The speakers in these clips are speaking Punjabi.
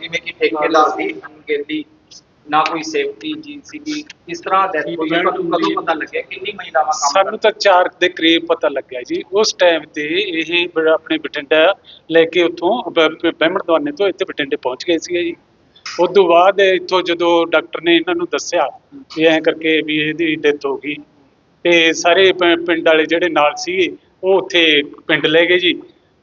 ਜਿਵੇਂ ਕਿ ਠੇਕੇਦਾਰ ਦੀ ਅਣਗਹਿਲੀ ਨਾ ਕੋਈ ਸੇਫਟੀ ਜੀ ਸੀਗੀ, ਇਸ ਤਰ੍ਹਾਂ ਡੈਥ ਹੋਈ ਹੈ ਕਦੋਂ ਕਦੋਂ ਪਤਾ ਲੱਗਿਆ? ਕਿੰਨੀ ਮਹਿਲਾਵਾਂ ਕੰਮ ਸਾਨੂੰ ਤਾਂ 4 ਦੇ ਕਰੀਬ ਪਤਾ ਲੱਗਿਆ ਜੀ। ਉਸ ਟਾਈਮ ਤੇ ਇਹ ਆਪਣੇ ਬਠਿੰਡਾ ਲੈ ਕੇ ਉੱਥੋਂ ਬਹਿਮਣ ਤੋਂ ਇੱਥੇ ਬਠਿੰਡੇ ਪਹੁੰਚ ਗਏ ਸੀਗੇ ਜੀ। ਉਸ ਤੋਂ ਬਾਅਦ ਇੱਥੋਂ ਜਦੋਂ ਡਾਕਟਰ ਨੇ ਇਹਨਾਂ ਨੂੰ ਦੱਸਿਆ ਵੀ ਐਂ ਕਰਕੇ ਵੀ ਇਹਦੀ ਡੈਥ ਹੋ ਗਈ। ਤੇ ਸਾਰੇ ਪਿੰਡ ਵਾਲੇ ਜਿਹੜੇ ਨਾਲ ਸੀਗੇ, ਉਹ ਉੱਥੇ ਪਿੰਡ ਲੈ ਗਏ ਜੀ।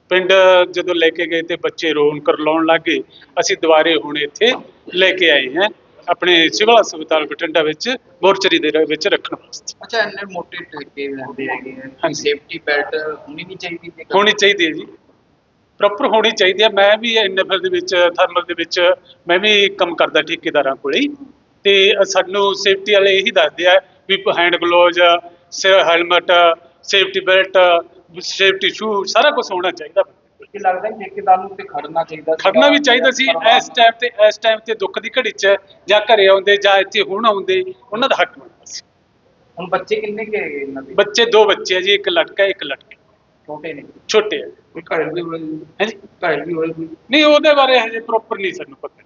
ਪਿੰਡ ਜਦੋਂ ਲੈ ਕੇ ਗਏ ਤੇ ਬੱਚੇ ਰੋਣ ਕਰਲਾਉਣ ਲੱਗੇ ਅਸੀਂ ਦੁਬਾਰੇ ਹੁਣ ਇੱਥੇ ਲੈ ਕੇ ਆਏ ਹਾਂ ਆਪਣੇ ਸਿਵਲ ਹਸਪਤਾਲ ਬਠਿੰਡਾ ਵਿੱਚ ਮੋਰਚਰੀ ਦੇ ਵਿੱਚ ਰੱਖਣ ਵਾਸਤੇ ਅੱਛਾ ਇੰਨੇ ਮੋਟੇ ਠੇਕੇ ਲੈਂਦੇ ਹੈਗੇ ਹਾਂਜੀ। ਸੇਫਟੀ ਬੈਲਟ ਹੋਣੀ ਨਹੀਂ ਚਾਹੀਦੀ ਹੋਣੀ ਚਾਹੀਦੀ ਹੈ ਜੀ ਪ੍ਰੋਪਰ ਹੋਣੀ ਚਾਹੀਦੀ ਹੈ ਮੈਂ ਵੀ ਐਨਐਫਐਲ ਦੇ ਵਿੱਚ ਥਰਮਲ ਦੇ ਵਿੱਚ ਮੈਂ ਵੀ ਕੰਮ ਕਰਦਾ ਠੇਕੇਦਾਰਾਂ ਕੋਲੇ ਹੀ। ਤੇ ਸਾਨੂੰ ਸੇਫਟੀ ਵਾਲੇ ਇਹੀ ਦੱਸਦੇ ਆ ਵੀ hand gloves helmet safety belt safety shoe ਸਾਰਾ ਕੁਝ ਹੋਣਾ ਚਾਹੀਦਾ ਕਿ ਲੱਗਦਾ ਹੈ ਠੇਕੇਦਾਰ ਨੂੰ ਤੇ ਖੜਨਾ ਚਾਹੀਦਾ। ਖੜਨਾ ਵੀ ਚਾਹੀਦਾ ਸੀ ਇਸ ਟਾਈਮ ਤੇ ਇਸ ਟਾਈਮ ਤੇ ਦੁੱਖ ਦੀ ਘੜੀ 'ਚ ਜਾਂ ਘਰੇ ਆਉਂਦੇ ਜਾਂ ਇੱਥੇ ਹੁਣ ਆਉਂਦੇ ਉਹਨਾਂ ਦਾ ਹੱਕ ਬਣਦਾ ਸੀ। ਹੁਣ ਬੱਚੇ ਕਿੰਨੇ ਕੇ ਹੈਗੇ ਇਹਨਾਂ ਦੇ? ਬੱਚੇ ਦੋ ਬੱਚੇ ਆ ਜੀ ਇੱਕ ਲੜਕਾ ਇੱਕ ਲੜਕੀ। ਛੋਟੇ ਨੇ? ਛੋਟੇ ਆ। ਕੋਈ ਘਰ ਵੀ ਹੋਏ? ਹੈ ਜੀ ਘਰ ਵੀ ਹੋਏ ਕੋਈ? ਨਹੀਂ ਉਹਦੇ ਬਾਰੇ ਹਜੇ ਪ੍ਰੋਪਰ ਨਹੀਂ ਸਾਨੂੰ ਪਤਾ।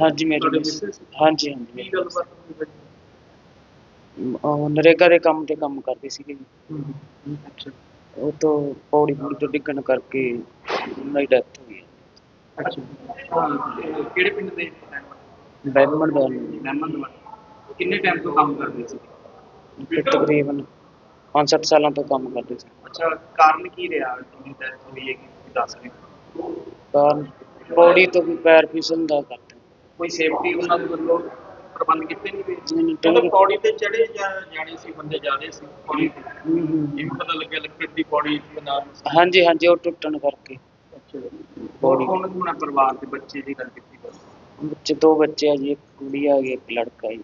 ਹਾਂਜੀ ਮੇਰੀ? ਹਾਂਜੀ ਹਾਂਜੀ ਗੱਲਬਾਤ ਹੋਈ? ਬੱਚੇ? ਉਹ ਨਰੇਗਾ ਦੇ ਕੰਮ ਤੇ ਕੰਮ ਕਰਦੇ ਸੀਗੇ ਜੀ। ਅੱਛਾ। ਉਹ ਤੋਂ ਪੌੜੀ ਪੌੜੀ ਤੋਂ ਡਿੱਗਣ ਕਰਕੇ ਉਹਨਾਂ ਦੀ ਡੈਥ ਹੋ। ਗਈ ਅੱਛਾ ਕਿਹੜੇ ਪਿੰਡ ਦੇ ਬੈਡਮਿੰਟਨ ਦਾ। ਮਹਿਮਦ ਵਾਲੇ ਕਿੰਨੇ ਟਾਈਮ ਤੋਂ ਕੰਮ ਕਰਦੇ ਸੀ? ਤਕਰੀਬਨ 5-7 ਸਾਲਾਂ ਤੋਂ ਕੰਮ ਕਰਦੇ ਸੀ। ਅੱਛਾ ਕਾਰਨ ਕੀ ਰਿਹਾ ਕਿ ਡੈਥ ਹੋਈ ਹੈ ਕਿ ਦੱਸ ਰਹੇ? ਕਾਰਨ ਪੌੜੀ ਤੋਂ ਵੀ ਪੈਰ ਫਿਸਲਣ ਦਾ ਕਰਦੇ ਕੋਈ ਸੇਫਟੀ ਉਹਨਾਂ ਦੇ ਵੱਲੋਂ? ਪ੍ਰਬੰਧ ਕੀਤੇ ਨਹੀਂ ਗਏ ਨਹੀਂ, ਨਹੀਂ, ਚਲੋ ਪੌੜੀ ਤੇ ਚੜੇ ਜਾਂ ਜਾਣੇ ਸੀ ਬੰਦੇ ਜਾਦੇ ਸੀ ਪੌੜੀ ਤੇ। ਹੂੰ, ਹੂੰ। ਇਹ ਪਤਾ ਲੱਗਿਆ ਲੱਕੜ ਦੀ ਪੌੜੀ ਦੇ ਨਾਲ। ਹਾਂਜੀ ਹਾਂਜੀ ਉਹ ਟੁੱਟਣ ਕਰਕੇ। ਅੱਛਾ ਹੋਰ ਕੌਣ ਹੋਣਾ ਪਰਿਵਾਰ ਦੇ ਬੱਚੇ ਦੀ ਗੱਲ ਕੀਤੀ ਬਸ? ਬੱਚੇ ਦੋ ਬੱਚੇ ਆ ਜੀ ਇੱਕ ਕੁੜੀ ਆ ਗਈ ਇੱਕ ਲੜਕਾ ਜੀ।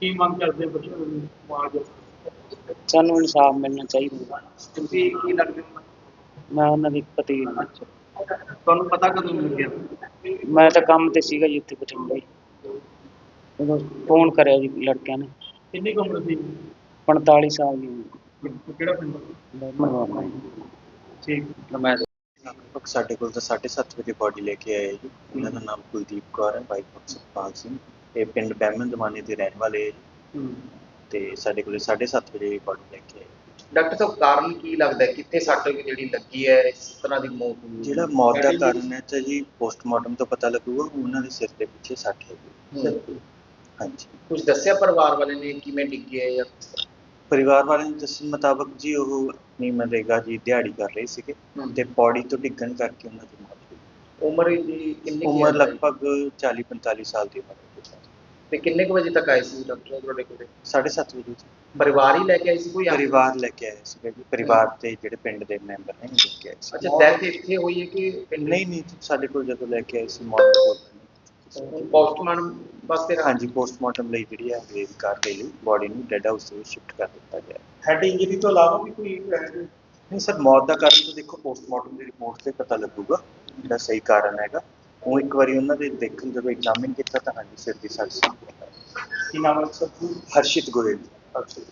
ਕੀ ਮੰਗ ਕਰਦੇ ਬੱਚੇ ਨੂੰ ਮਾਜ ਸਾਨੂੰ ਇਨਸਾਫ ਮਿਲਣਾ ਚਾਹੀਦਾ। ਤੁਸੀਂ ਕੀ ਲੱਗਦੇ ਮੈਂ ਉਹਨਾਂ ਦੀ ਪਤੀ। ਤੁਹਾਨੂੰ ਪਤਾ ਕਦੋਂ ਲੱਗਿਆ ਮੈਂ ਤਾਂ ਕੰਮ ਤੇ ਸੀਗਾ ਜੀ ਉੱਥੇ ਬਠਿੰਡੇ। ਉਦੋਂ ਫੋਨ ਕਰਿਆ ਜੀ ਲੜਕਿਆਂ ਨੇ। ਕਿੰਨੀ ਕੁ ਉਮਰ ਸੀ? 45 ਸਾਲ ਦੀ। ਉਮਰ। ਕਿਹੜਾ ਪਿੰਡ? ਬੈਡਮਿੰਟਨ ਠੀਕ। ਮੈਂ ਲਗਭਗ ਸਾਡੇ ਕੋਲ ਤਾਂ 7:30 ਵਜੇ ਬਾਡੀ ਲੈ ਕੇ ਆਏ ਜੀ। ਇਹਨਾਂ ਦਾ ਨਾਮ ਕੁਲਦੀਪ ਕੌਰ ਹੈ ਆਫ ਸੁਖਪਾਲ ਸਿੰਘ। ਇਹ ਪਿੰਡ ਬਹਿਮਨ ਦਮਾਨੇ ਦੇ ਰਹਿਣ ਵਾਲੇ ਹੈ ਜੀ। ਤੇ ਸਾਡੇ ਕੋਲੇ 7:30 ਵਜੇ ਬਾਡੀ ਲੈ ਕੇ ਆਏ ਡਾਕਟਰ ਸਾਹਿਬ ਕਾਰਨ ਕੀ ਲੱਗਦਾ ਹੈ? ਕਿੱਥੇ ਸੱਟ ਜਿਹੜੀ ਲੱਗੀ ਹੈ ਇਸ ਤਰ੍ਹਾਂ ਦੀ ਮੌਤ ਹੋਈ ਜਿਹੜਾ ਮੌਤ ਦਾ ਕਾਰਨ ਹੈ ਤਾਂ ਜੀ ਪੋਸਟਮਾਰਟਮ ਤੋਂ ਪਤਾ ਲੱਗੂਗਾ ਉਹਨਾਂ ਦੇ ਸਿਰ ਦੇ ਪਿੱਛੇ ਸੱਟ ਹੈ। ਹਾਂਜੀ। ਕੁਝ ਦੱਸਿਆ ਪਰਿਵਾਰ ਵਾਲੇ ਨੇ ਕਿਵੇਂ ਡਿੱਗੇ ਜਾਂ ਕਿਸ ਤਰ੍ਹਾਂ? ਪਰਿਵਾਰ ਵਾਲਿਆਂ ਦੇ ਦੱਸਣ ਮੁਤਾਬਕ ਜੀ ਉਹ ਆਪਣੀ ਮਨਰੇਗਾ ਜੀ ਦਿਹਾੜੀ ਕਰ ਰਹੇ ਸੀਗੇ ਹਮ। ਤੇ ਪੌੜੀ ਤੋਂ ਡਿੱਗਣ ਕਰਕੇ ਉਹਨਾਂ ਦੀ ਮੌਤ ਹੋਈ ਉਮਰ ਦੀ ਕਿੰਨੀ ਕੁ ਉਮਰ ਹੈ? ਲਗਭਗ 40 45 ਸਾਲ ਦੀ ਉਮਰ ਹੈ ਤੇ ਕਿੰਨੇ ਕੁ ਵਜੇ ਤੱਕ ਆਏ ਸੀ ਡਾਕਟਰ ਤੁਹਾਡੇ ਕੋਲੇ? 7:30 ਵਜੇ ਜੀ ਪਰਿਵਾਰ ਹੀ ਲੈ ਕੇ ਆਏ ਸੀ ਕੋਈ ਆਪ? ਪਰਿਵਾਰ ਲੈ ਕੇ ਆਏ ਸੀਗੇ ਜੀ। ਪਰਿਵਾਰ ਤੇ ਜਿਹੜੇ ਪਿੰਡ ਦੇ ਮੈਂਬਰ ਨੇ ਉਹ ਲੈ ਕੇ ਆਏ ਸੀ। ਅੱਛਾ ਡੈਥ ਇੱਥੇ ਹੋਈ ਹੈ ਕਿ ਪਿੰਡ? ਨਹੀਂ ਨਹੀਂ ਸਾਡੇ ਕੋਲ ਜਦੋਂ ਲੈ ਕੇ ਆਏ ਸੀ ਮੌਤ ਪੋਸਟਮਾਰਟਮ ਵਾਸਤੇ ਰੱਖ- ਹਾਂਜੀ ਪੋਸਟਮਾਰਟਮ ਲਈ ਜਿਹੜੀ ਹੈ ਵੇਵ ਕਰ ਦੇ ਲਈ ਬੋਡੀ ਨੂੰ ਡੈਡ ਹਾਊਸ ਵਿੱਚ ਸ਼ਿਫਟ ਕਰ ਦਿੱਤਾ ਗਿਆ। ਹੈਡ ਇੰਜਰੀ ਤੋਂ ਇਲਾਵਾ ਵੀ ਕੋਈ ਨਹੀਂ ਸਰ ਮੌਤ ਦਾ ਕਾਰਨ ਤਾਂ ਦੇਖੋ ਪੋਸਟਮਾਰਟਮ ਦੀ ਰਿਪੋਰਟ ਤੇ ਪਤਾ ਲੱਗੂਗਾ ਜਿਹੜਾ ਸਹੀ ਕਾਰਨ ਹੈਗਾ। ਉਹ ਇੱਕ ਵਾਰੀ ਉਹਨਾਂ ਦੇ ਦੇਖਣ ਜਦੋਂ ਐਗਜ਼ਾਮਿਨ ਕੀਤਾ ਤਾਂ ਹਾਂਜੀ ਸਿਰ ਦੀ ਸੱਟ ਸੀ। ਕੀ ਨਾਮ ਹੈ ਸਰ? ਹਰਸ਼ਿਤ ਗੋਇਲ।